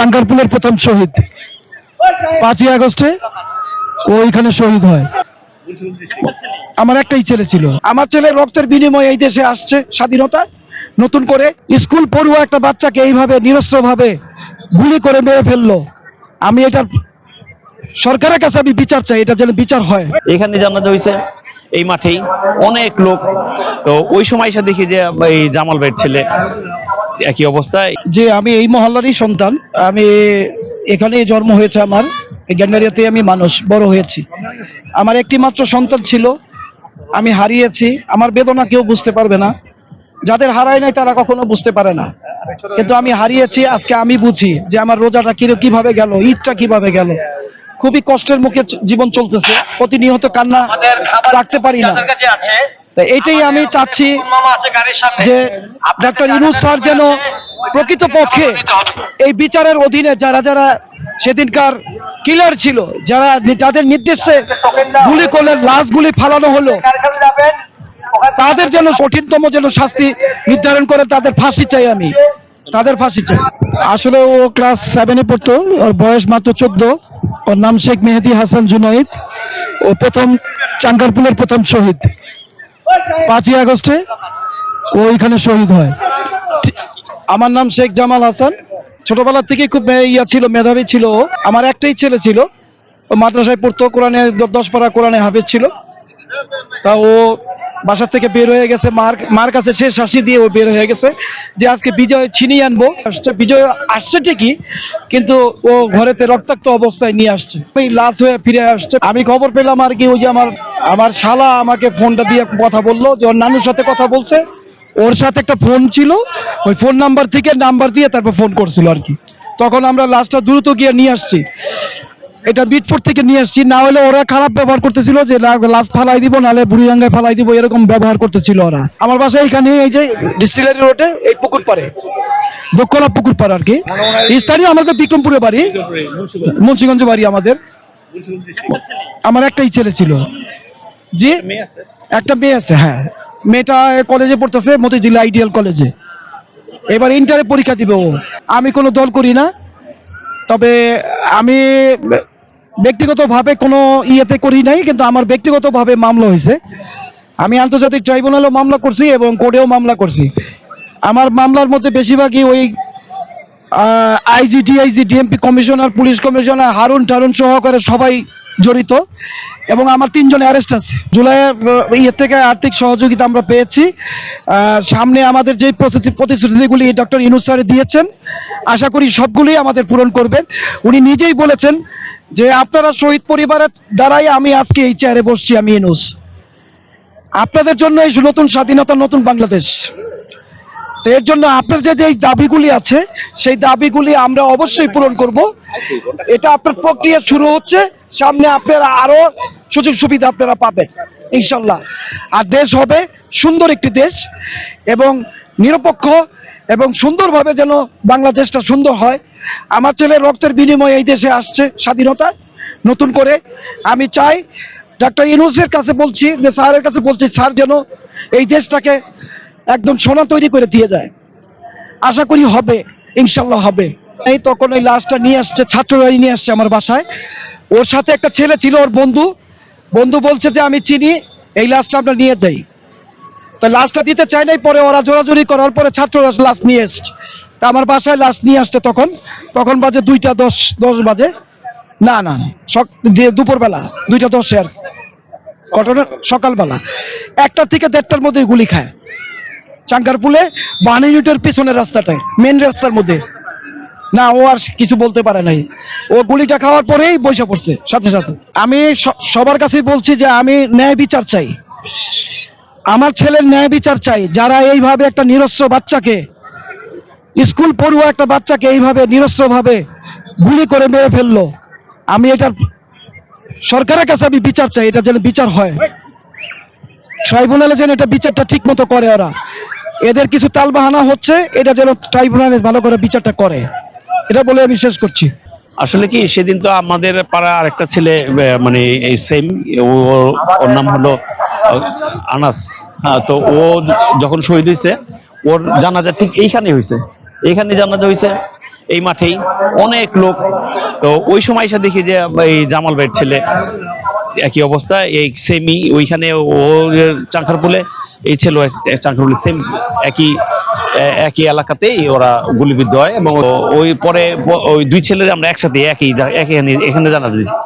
চাঙ্কারপুলের প্রথম শহীদ। পাঁচই আগস্টে ওইখানে শহীদ হয়। আমার একটাই ছেলে ছিল। আমার ছেলে রক্তের বিনিময়ে এই দেশে আসছে স্বাধীনতা। নতুন করে স্কুল পড়ুয়া একটা বাচ্চাকে এইভাবে নিরস্ত্রভাবে গুলি করে মেরে ফেলল। আমি এটা সরকারের কাছে আমি বিচার চাই, এটা যেন বিচার হয়। এখানে জানাজা হয়েছে, এই মাঠেই অনেক লোক, তো ওই সময় এসে দেখি যে, এই জামাল ভাইয়ের ছেলে একই অবস্থায়? যে আমি এই মহল্লারই সন্তান। আমি এখানে জন্ম হয়েছে আমার। গ্যান্ডারিয়াতে আমি মানুষ বড় হয়েছি। আমার একটি মাত্র সন্তান ছিল। আমি হারিয়েছি। আমার বেদনা কেউ বুঝতে পারবে না। যাদের হারায় নাই তারা কখনো বুঝতে পারে না। কিন্তু আমি হারিয়েছি আজকে আমি বুঝি যে আমার রোজাটা কি কীভাবে গেল ঈদটা কীভাবে গেল। খুবই কষ্টের মুখে জীবন চলতেছে। প্রতিনিয়ত কান্না রাখতে পারি না। তা এইটাই আমি চাচ্ছি যে ডক্টর ইনুস স্যার যেন প্রকৃতপক্ষে এই বিচারের অধীনে যারা যারা সেদিনকার কিলার ছিল যারা যাদের নির্দেশে গুলি করলে লাশগুলি ফালানো হলো তাদের যেন কঠিনতম যেন শাস্তি নির্ধারণ করে তাদের ফাঁসি চাই আমি। তাদের ফাঁসি চাই। আসলে ও ক্লাস সেভেনে পড়তো ওর বয়স মাত্র চোদ্দ ওর নাম শেখ মেহেদি হাসান জুনাইদ ও প্রথম চাঙ্গারপুলের প্রথম শহীদ। পাঁচই আগস্টে ওইখানে শহীদ হয়। আমার নাম শেখ জামাল হাসান। ছোটবেলা থেকে খুব ইয়া ছিল, মেধাবী ছিল আমার একটাই ছেলে ছিল। ও মাদ্রাসায় পড়তো, কোরআনে দশ পাড়া কোরআনে হাফেজ ছিল। তা ও বাসা থেকে বের হয়ে গেছে। মার মার কাছে শেষ শাসি দিয়ে ও বের হয়ে গেছে। যে আজকে বিজয় ছিনিয়ে আনব। বিজয় আসছে ঠিকই, কিন্তু ও ঘরেতে রক্তাক্ত অবস্থায় নিয়ে আসছে। ওই লাশ হয়ে ফিরে আসছে। আমি খবর পেলাম আর কি ওই যে আমার আমার শালা আমাকে ফোনটা দিয়ে কথা বলল, যে ওর নানুর সাথে কথা বলছে। ওর সাথে একটা ফোন ছিল, ওই ফোন নাম্বার থেকে নাম্বার দিয়ে তারপর ফোন করছিল আর কি। তখন আমরা লাশটা দ্রুত গিয়ে নিয়ে আসছি। এটা বিটফোর্ট থেকে নিয়ে আসছি, না হলে ওরা খারাপ ব্যবহার করতেছিল যে লাশ ফালাই দিব নাহলে বুড়িরাঙ্গায় ফালাই দিব, এরকম ব্যবহার করতেছিল ওরা। আমার বাসা এখানে এই যে ডিস্টিলারি রোডে, এই পুকুর পারে দক্ষলা পুকুর পাড় আর কি। স্থানীয় আমাদের বিক্রমপুরে বাড়ি, মুন্সিগঞ্জ বাড়ি আমাদের। আমার একটাই ছেলে ছিল। জি? একটা মেয়ে আছে হ্যাঁ। মেয়েটা কলেজে পড়তেছে, মতিঝিল আইডিয়াল কলেজে। এবার ইন্টারে পরীক্ষা দিবে ও। আমি কোনো দল করি না। তবে আমি ব্যক্তিগতভাবে কোনো ইয়েতে করি নাই কিন্তু আমার ব্যক্তিগতভাবে মামলা হয়েছে। আমি আন্তর্জাতিক ট্রাইব্যুনালেও মামলা করছি এবং কোর্টেও মামলা করছি। আমার মামলার মধ্যে বেশিরভাগই ওই IG DIG DMP commissioner police commissioner Harun টারুন সহকারে সবাই জড়িত এবং আমার তিনজন অ্যারেস্ট আছে। জুলাইয়ের আহ, ইয়ে থেকে আর্থিক সহযোগিতা আমরা পেয়েছি। সামনে আমাদের যে প্রতিশ্রুতি- প্রতিশ্রুতিগুলি ডক্টর ইনুস স্যার দিয়েছেন আশা করি সবগুলি আমাদের পূরণ করবেন। উনি নিজেই বলেছেন যে আপনারা শহীদ পরিবারের দ্বারাই আমি আজকে এই চেয়ারে বসছি, আমি ইনুস। আপনাদের জন্য এই নতুন স্বাধীনতা, নতুন বাংলাদেশ। তো এর জন্য আপনার যে এই দাবিগুলি আছে, সেই দাবিগুলি আমরা অবশ্যই পূরণ করব। এটা আপনার প্রক্রিয়া শুরু হচ্ছে, সামনে আপনারা আরও সুযোগ সুবিধা আপনারা পাবেন, ইনশাল্লাহ। আর দেশ হবে সুন্দর একটি দেশ এবং নিরপেক্ষ এবং সুন্দরভাবে যেন বাংলাদেশটা সুন্দর হয়। আমার ছেলের রক্তের বিনিময়ে এই দেশে আসছে স্বাধীনতা নতুন করে। আমি চাই ডাক্তার ইনুসের কাছে বলছি, যে স্যারের কাছে বলছি, স্যার যেন এই দেশটাকে একদম সোনা তৈরি করে দিয়ে যায়। আশা করি হবে, ইনশাল্লাহ হবে। এই তখন ওই লাশটা নিয়ে আসছে, ছাত্ররাই নিয়ে আসছে আমার বাসায়। ওর সাথে একটা ছেলে ছিল, ওর বন্ধু। বন্ধু বলছে যে, আমি চিনি, এই লাশটা আমরা নিয়ে যাই। তো লাশটা দিতে চাই নাই পরে ওরা জোরাজোরি করার পরে ছাত্ররা লাশ নিয়ে এসছে। তা আমার বাসায় লাশ নিয়ে আসছে তখন। তখন বাজে দুইটা দশ দশ বাজে। না না সক- দুপুরবেলা, দুইটা দশে আর ঘটনা সকালবেলা। একটা থেকে দেড়টার মধ্যে গুলি খায়। চাঙ্কারপুলে বাহান্ন ইউনিটের পিছনের রাস্তাটায় মেন রাস্তার মধ্যে। না, ও আর কিছু বলতে পারে নাই। ও গুলিটা খাওয়ার পরেই বসে পড়ছে, সাথে সাথে। আমি সবার কাছেই বলছি যে আমি ন্যায় বিচার চাই। আমার ছেলের ন্যায় বিচার চাই, যারা এইভাবে একটা নিরস্ত্র বাচ্চাকে, স্কুল পড়ুয়া একটা বাচ্চাকে এইভাবে নিরস্ত্রভাবে গুলি করে মেরে ফেলল, আমি এটা সরকারের কাছে আমি বিচার চাই, এটা যেন বিচার হয়। ট্রাইব্যুনালে যেন এটা বিচারটা ঠিক মতো করে ওরা। এদের কিছু তালবাহানা হচ্ছে, এটা যেন ট্রাইব্যুনালে ভালো করে বিচারটা করে। এটা বলে আমি শেষ করছি। আসলে কি, সেদিন তো আমাদের পাড়া আরেকটা ছেলে মানে এই সেম ওর নাম হলো আনাস। হ্যাঁ তো ও যখন শহীদ হয়েছে, ওর জানাজা ঠিক এইখানে হয়েছে। এইখানে জানাজা হয়েছে, এই মাঠেই অনেক লোক। তো ওই সময় এসে দেখি যে, এই জামাল ভাইয়ের ছেলে, একই অবস্থা, এই সেমি ওইখানে ও চাঙ্খারপুলে এই ছেলে চাঙ্খারপুলে সেম একই একই এলাকাতেই ওরা গুলিবিদ্ধ হয় এবং ওই পরে ওই দুই ছেলে আমরা একসাথে একই একই এখানে জানা দিয়েছি।